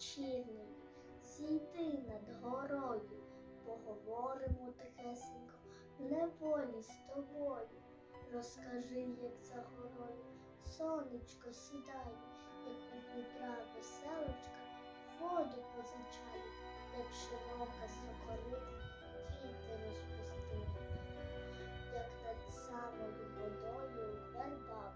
вечірньої, зійди над горою, поговоримо тихесенько, неволі з тобою. Розкажи, як за горою сонечко сідає, як у Дніпра веселочка воду позичає, як широка соколита квіти розпустила, як над самою водою верба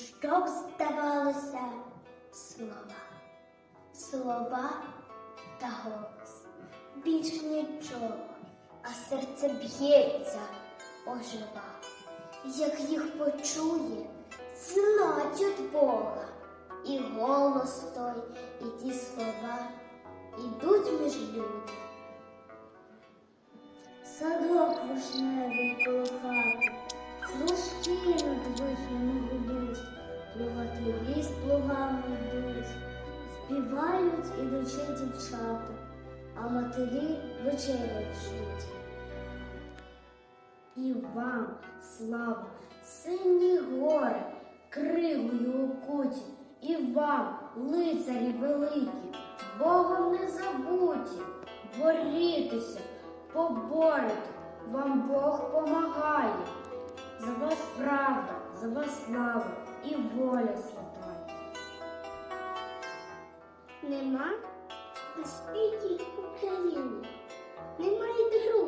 Ну, що б здавалося слова, слова та голос. Більш нічого, а серце б'ється, ожива. Як їх почує, знать від Бога. І голос той, і ті слова ідуть між люди. Садок вишневий коло Хрущі над вишнями гудуть, плугатливі з плугами йдуть, співають ідучи дівчата, а матері вечерять. І вам, слава, сині гори, кривою окуті, і вам, лицарі великі, Богом не забуті, борітеся, поборете, вам Бог помагає. За вас правда, за вас слава і воля свята. Нема на світі України, немає другу,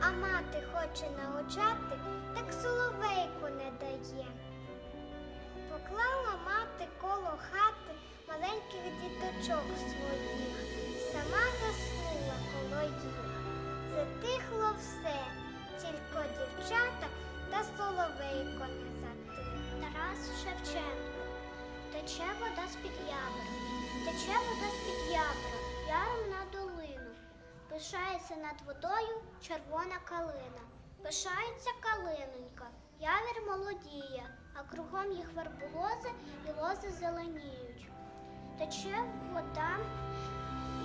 а мати хоче научати, так соловейку не дає. Поклала мати коло хати маленьких діточок своїх, сама заснула коло їх. Затихло все, тільки дівчата та соловейко не затих. Тарас Шевченко. Тече вода з-під явора, тече вода з-під явора, яром на долину. Пишається над водою червона калина. Пишається калинонька, явір молодіє, а кругом їх верболози і лози зеленіють. Тече вода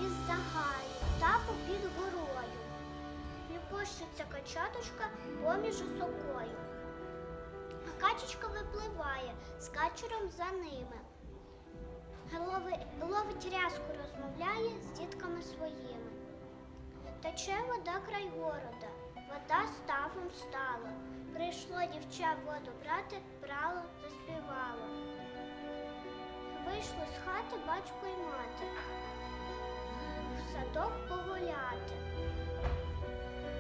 із загаю та попід горою. Любощиться качатушка поміж осокою. качечка випливає з качуром за ними. Ловить рязку, розмовляє з дітками своїми. Тече вода край города, вода ставом стала. Прийшло дівча воду брати, брало, заспівало. Вийшло з хати батько й мати. В садок погуляти.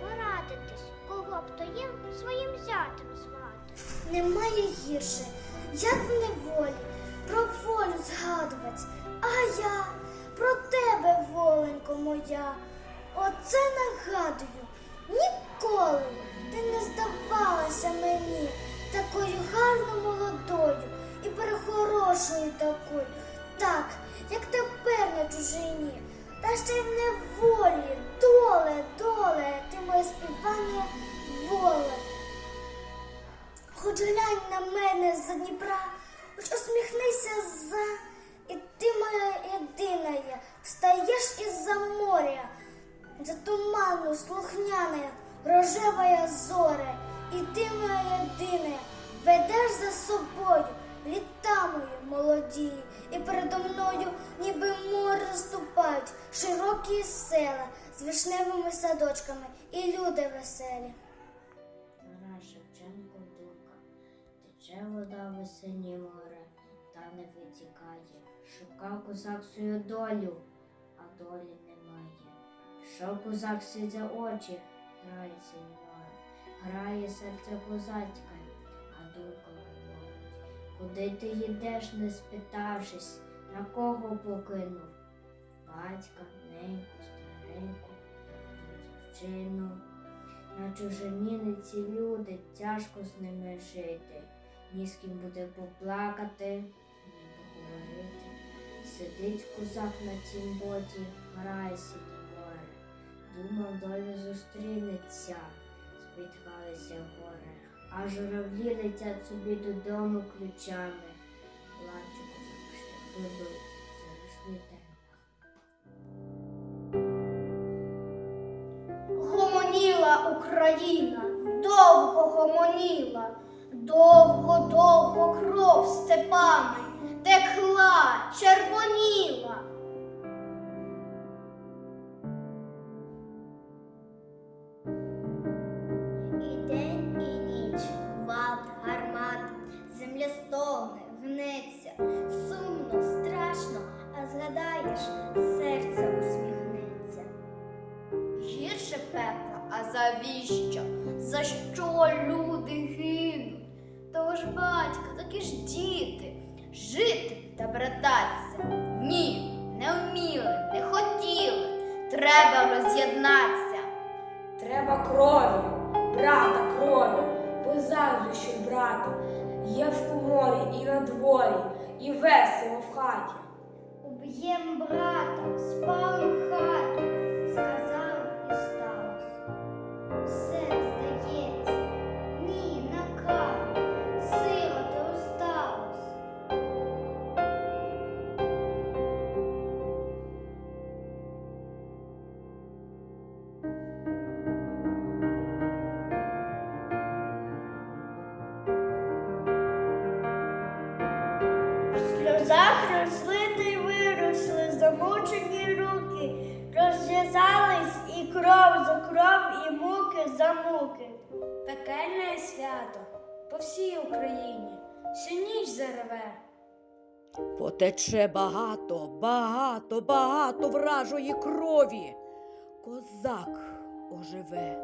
Порадитись, кого б то їм своїм зятем звати. Немає гірше, як в неволі, про волю згадувати. А я про тебе, воленько моя. Оце нагадую, ніколи ти не здавалася мені такою гарно молодою і перехорошою такою, так, як тепер на чужині. Та ще й в неволі, доле, доле, ти моє співання воле. Хоч глянь на мене з Дніпра, хоч усміхнися за, і ти моя єдина встаєш із-за моря, за туману слухняна, рожевая зоре, і ти моя єдина, ведеш за собою літа мої молоді, і передо мною, ніби море ступають широкі села з вишневими садочками і люди веселі. Тарас Шевченко думка. Тече вода в синє море, та не витікає. Шукав козак свою долю, а долі немає. Пішов козак за очі, грає синє грає серце козацьке, а думка говорить. Куди ти їдеш, не спитавшись, на кого покинув? Батька, неньку, стареньку, дівчину. На чужині ці люди, тяжко з ними жити. Ні з ким буде поплакати, ні поговорити. Сидить козак на цім боті, грає море. Думав, доля зустрінеться, спіткалися гори. А журавлі летять собі додому ключами. Плачу козак, що вибив за Гомоніла Україна, довго гомоніла, довго-довго кров брататися. Ні, не вміли, не хотіли. Треба роз'єднатися. Треба крові, брата крові, бо завжди що брата. Є в коморі і на дворі, і весело в хаті. Уб'єм брата, спалим за муки. Пекельне свято по всій Україні, всю ніч зареве. Потече багато, багато, багато вражої крові. Козак оживе,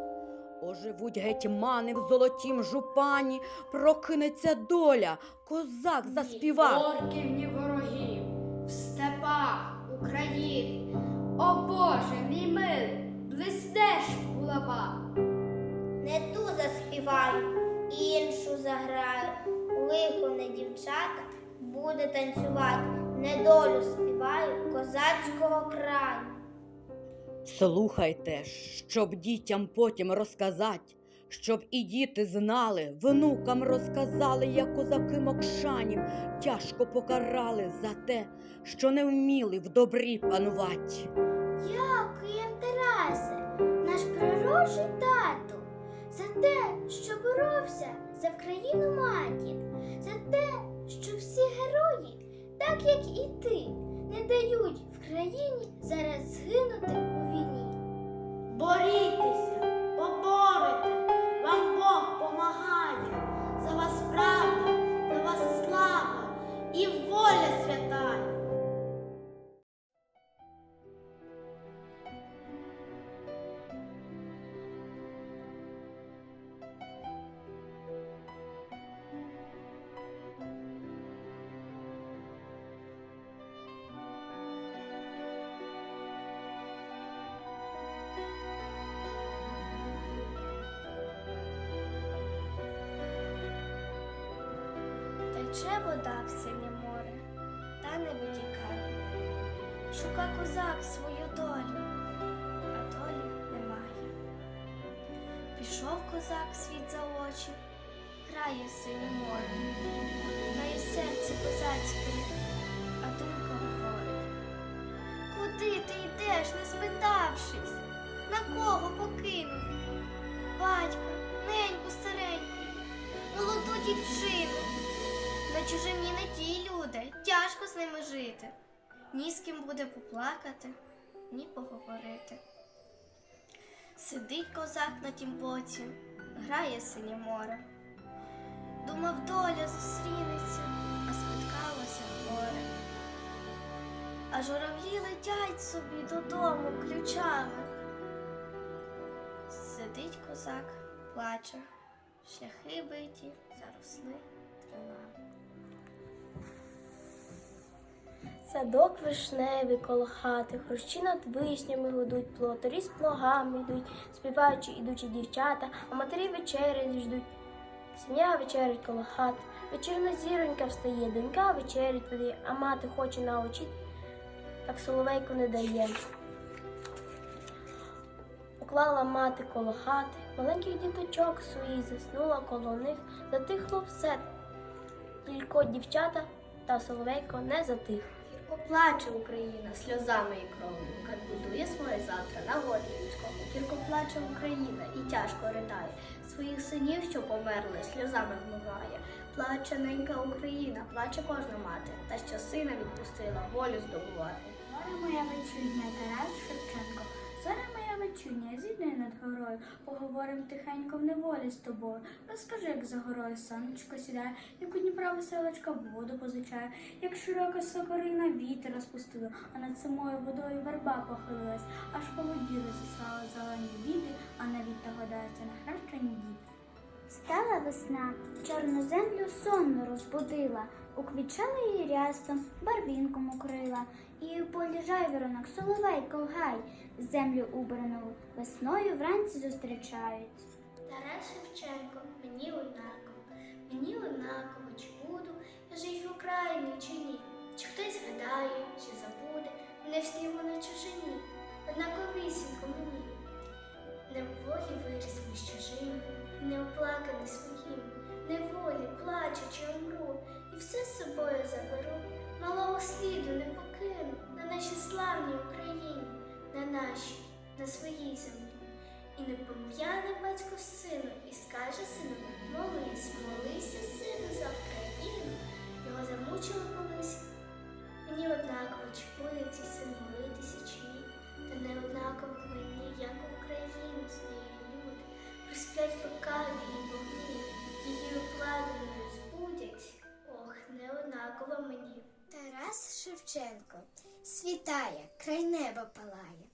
оживуть гетьмани в золотім жупані, прокинеться доля, козак заспівав. орків, ні ворогів, в степах України. О Боже, мій милий, блистеш булава. Заспіваю, іншу заграю. Лихо не дівчата буде танцювати. Недолю співаю козацького краю. Слухайте, щоб дітям потім розказать, щоб і діти знали, внукам розказали, як козаки мокшанів тяжко покарали за те, що не вміли в добрі панувати. Дякуєм, Тарасе, наш пророчий тату. За те, що боровся за Вкраїну матір, за те, що всі герої, так як і ти, не дають в країні зараз згинути у війні. Борітеся, поборете, вам Бог помагає. Шука козак свою долю, а долі немає. Пішов козак світ за очі, грає синє море. Грає серце козацьке, а думка говорить. Куди ти йдеш, не спитавшись? На кого покинув? Батька, неньку стареньку, молоду дівчину. На чужині не ті люди, тяжко з ними жити. Ні з ким буде поплакати, ні поговорити. Сидить козак на тім боці, грає синє море. Думав, доля зустрінеться, а спіткалося горе. А журавлі летять собі додому ключами. Сидить козак, плаче, шляхи биті, заросли травами. Садок вишневий коло хати, хрущі над вишнями гудуть, плотарі з плугами йдуть, співаючи ідучі дівчата, а матері вечері ждуть. Сім'я вечерять коло хати, вечірна зіронька встає, донька вечерять подає, а мати хоче научити, так соловейку не дає. Поклала мати коло хати, маленьких діточок своїх заснула коло них, затихло все, тільки дівчата та соловейко не затих. Гірко плаче Україна сльозами і кров'ю, Кад будує своє завтра на волі людському. Тільки плаче Україна і тяжко ридає. Своїх синів, що померли, сльозами вмиває. Плаче ненька Україна, плаче кожна мати, та що сина відпустила волю здобувати. Зоря моя вечірня, Тарас Шевченко. Зоря зійди над горою, поговорим тихенько в неволі з тобою. Розкажи, як за горою сонечко сідає, як у Дніпра веселочка воду позичає, як широка сокорина вітер розпустила, а над самою водою верба похилилась, аж полуділи зіслали зелені віти, а на літо на хрещені діти. Стала весна, чорну землю сонно розбудила, уквічала її рястом, барвінком укрила, і полі жайворонок соловейко в землю убрану весною вранці зустрічають. Тарас Шевченко, мені однаково, мені однаково, чи буду я жить в Україні чи ні, чи хтось згадає, чи забуде, не в снігу на чужині, однаковісінько мені. Не в волі ми з чужим, не оплаканий своїм, неволі, плачучи, і все з собою заберу, малого сліду не покину на нашій славній Україні, на нашій, на своїй землі. І не пом'яне батько сину, і скаже сину, молись, молися, сину, за Україну. Його замучили колись. Мені однаково, чи буде цей син молитися чи ні, та не однаково мені, як Україну неї люди, присплять лукаві і вогні, її ох, не однаково мені. Тарас Шевченко світає, край неба палає.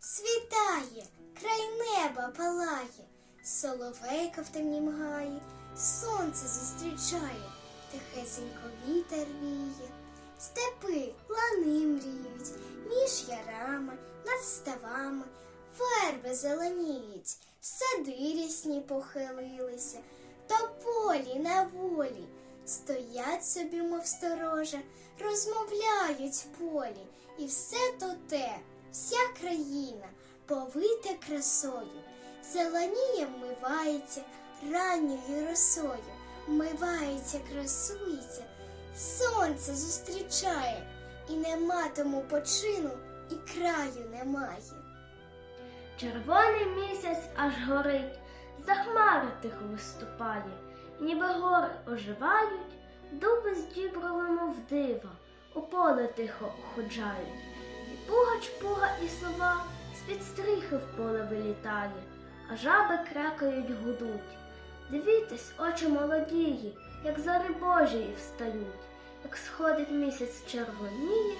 Світає, край неба палає, соловейка в темнім гаї, сонце зустрічає, тихесенько вітер віє, степи лани мріють, між ярами, над ставами, верби зеленіють, сади рясні похилилися, то полі на волі. Стоять собі, мов сторожа, розмовляють полі, і все то те, вся країна повита красою, зеленіє вмивається ранньою росою, вмивається, красується, сонце зустрічає, і нема тому почину, і краю немає. Червоний місяць аж горить, за хмари тихо виступає, ніби гори оживають, дуби з діброви, мов дива, у поле тихо ходжають. І пугач, пуга і сова з-під стріхи в поле вилітає, а жаби крекають гудуть. Дивіться, очі молодії, як зари Божії встають, як сходить місяць червоніє,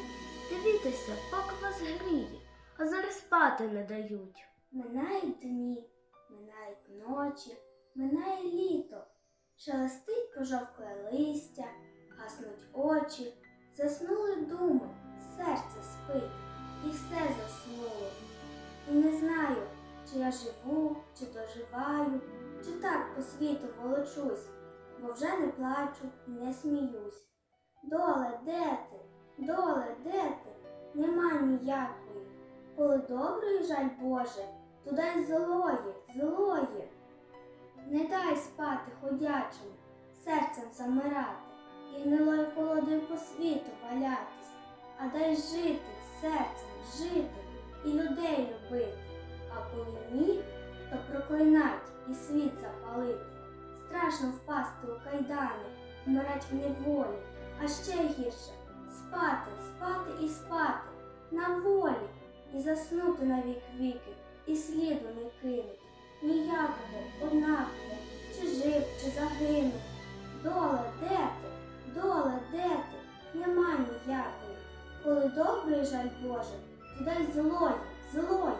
дивіться, поки вас гріє, а зари спати не дають. Минають дні, минають ночі, минає літо, шелестить пожовкле листя, гаснуть очі, заснули думи, серце спить, і все заснуло. І не знаю, чи я живу, чи доживаю, чи так по світу волочусь, бо вже не плачу і не сміюсь. Доле, де ти? Доле, де ти? Нема ніякої. Коли доброї жаль Боже, то дай злої, злої. Не дай спати ходячим, серцем замирати, і гнилою колодою по світу валятись, а дай жити серцем, жити і людей любити. А коли ні, то проклинать і світ запалити. Страшно впасти у кайдани, вмирать в неволі, а ще гірше спати, спати і спати на волі і заснути на вік віки, і сліду не кинуть. Ніякого, однаково, чи жив, чи загинув. Доле, де ти? Доле, де ти? Нема ніякої. Коли добрий жаль Боже, то дай злої, злої.